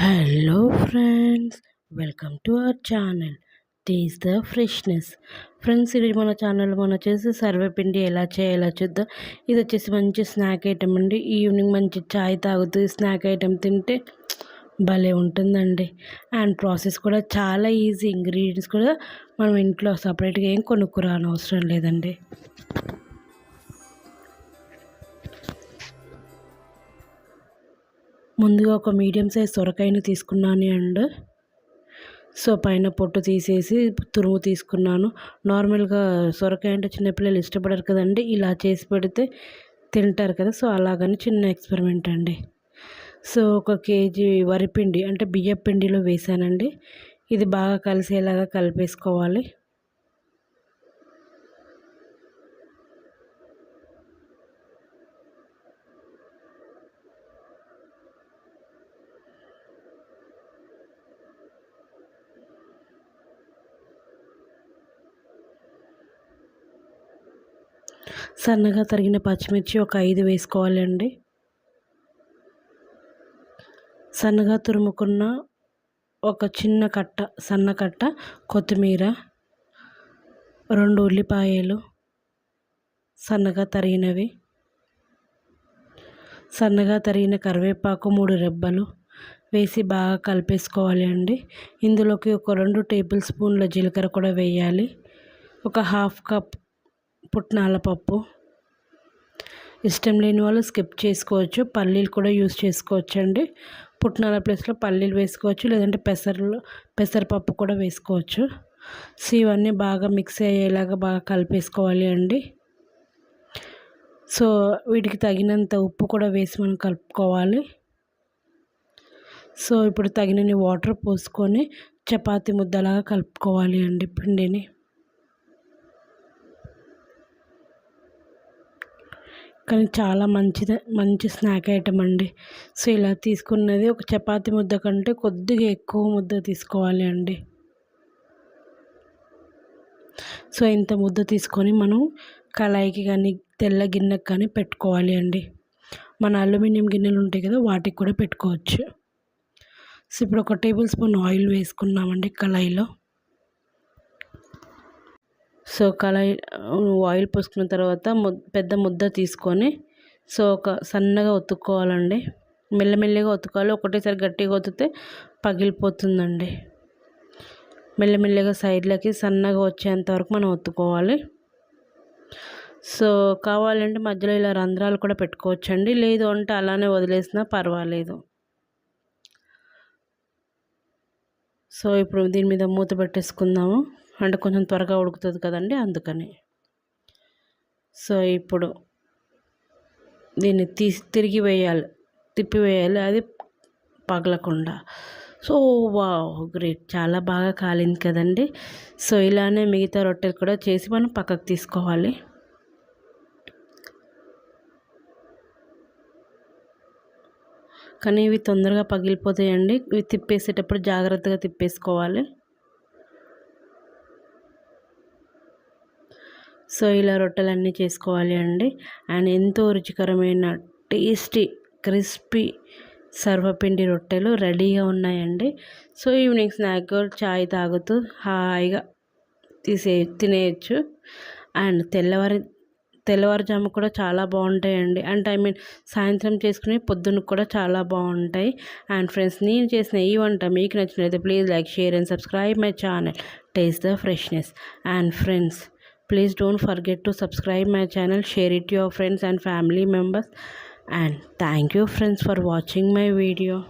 Hello friends welcome to our channel taste the freshness friends ఇది మన channel మనం వచ్చేసి సర్వపిండి ఎలా చేయాలో చూద్దాం. ఇది వచ్చేసి మంచి స్నాక్ ఐటెం అండి. ఈవినింగ్ మంచి చాయ్ తాగుతూ స్నాక్ ఐటెం తింటే భలే ఉంటుందండి. అండ్ ప్రాసెస్ కూడా చాలా ఈజీ ఇంగ్రీడియంట్స్ కూడా మనం ఇంట్లో సపరేట్గా ఏం కొనుక్కురానవసరం లేదండి. ముందుగా ఒక మీడియం సైజ్ సొరకాయని తీసుకున్నాను అండ్ సో పైన పొట్టు తీసేసి తురుము తీసుకున్నాను. నార్మల్గా సొరకాయ అంటే చిన్నపిల్లలు ఇష్టపడరు కదండి. ఇలా చేసి పెడితే తింటారు కదా. సో అలాగని చిన్న ఎక్స్పెరిమెంట్ అండి. సో ఒక కేజీ వరిపిండి అంటే బియ్య పిండిలో వేసానండి. ఇది బాగా కలిసేలాగా కలిపేసుకోవాలి. సన్నగా తరిగిన పచ్చిమిర్చి ఒక ఐదు వేసుకోవాలండి. సన్నగా తురుముకున్న ఒక చిన్న కట్ట సన్న కట్ట కొత్తిమీర రెండు ఉల్లిపాయలు సన్నగా తరిగినవి సన్నగా తరిగిన కరివేపాకు మూడు రెబ్బలు వేసి బాగా కలిపేసుకోవాలి అండి. ఇందులోకి ఒక రెండు టేబుల్ స్పూన్ల జీలకర్ర కూడా వేయాలి. ఒక హాఫ్ కప్ పుట్నాల పప్పు. ఇష్టం లేని వాళ్ళు స్కిప్ చేసుకోవచ్చు. పల్లీలు కూడా యూస్ చేసుకోవచ్చు అండి పుట్నాల ప్లేస్లో పల్లీలు వేసుకోవచ్చు. లేదంటే పెసరలు పెసరపప్పు కూడా వేసుకోవచ్చు. సో ఇవన్నీ బాగా మిక్స్ అయ్యేలాగా బాగా కలిపేసుకోవాలి అండి. సో వీటికి తగినంత ఉప్పు కూడా వేసి మనం కలుపుకోవాలి. సో ఇప్పుడు తగినన్ని వాటర్ పోసుకొని చపాతి ముద్దలాగా కలుపుకోవాలి అండి పిండిని. కానీ చాలా మంచిది మంచి స్నాక్ ఐటమ్ అండి. సో ఇలా తీసుకున్నది ఒక చపాతి ముద్ద కంటే కొద్దిగా ఎక్కువ ముద్ద తీసుకోవాలి అండి. సో ఇంత ముద్ద తీసుకొని మనం కళాయికి కానీ తెల్ల గిన్నెకి కానీ పెట్టుకోవాలి అండి. మన అల్యూమినియం గిన్నెలు ఉంటాయి కదా వాటికి కూడా పెట్టుకోవచ్చు. సో ఇప్పుడు ఒక టేబుల్ స్పూన్ ఆయిల్ వేసుకున్నామండి కళాయిలో. సో కళాయి ఆయిల్ పోసుకున్న తర్వాత పెద్ద ముద్ద తీసుకొని సో ఒక సన్నగా ఒత్తుకోవాలండి మెల్లమెల్లిగా ఒత్తుకోవాలి. ఒకటేసారి గట్టిగా ఒత్తితే పగిలిపోతుందండి. మెల్లమెల్లిగా సైడ్లకి సన్నగా వచ్చేంత వరకు మనం ఒత్తుకోవాలి. సో కావాలంటే మధ్యలో ఇలా రంధ్రాలు కూడా పెట్టుకోవచ్చండి. లేదు అంటే అలానే వదిలేసినా పర్వాలేదు. సో ఇప్పుడు దీని మీద మూత పెట్టేసుకుందాము. అంటే కొంచెం త్వరగా ఉడుకుతుంది కదండి అందుకని. సో ఇప్పుడు దీన్ని తీసి తిరిగి వేయాలి తిప్పి వేయాలి అది పగలకుండా. సో వా గ్రేట్. చాలా బాగా కాలింది కదండి. సో ఇలానే మిగతా రొట్టెలు కూడా చేసి మనం పక్కకు తీసుకోవాలి. కానీ ఇవి తొందరగా పగిలిపోతాయండి. ఇవి తిప్పేసేటప్పుడు జాగ్రత్తగా తిప్పేసుకోవాలి. సో ఇలా రొట్టెలన్నీ చేసుకోవాలి అండి. అండ్ ఎంతో రుచికరమైన టేస్టీ క్రిస్పీ సర్వపిండి రొట్టెలు రెడీగా ఉన్నాయండి. సో ఈవినింగ్ స్నాక్ చాయ్ తాగుతూ హాయిగా తీసే తినేయచ్చు. అండ్ తెల్లవారి తెల్లవారుజాము కూడా చాలా బాగుంటాయండి. అంటే ఐ మీన్ సాయంత్రం చేసుకునే పొద్దున్న కూడా చాలా బాగుంటాయి. అండ్ ఫ్రెండ్స్ నేను చేసిన ఈ వంట మీకు నచ్చినట్లయితే please like share and subscribe my channel. Taste the freshness. And friends please don't forget to subscribe my channel share it to your friends and family members. And thank you friends for watching my video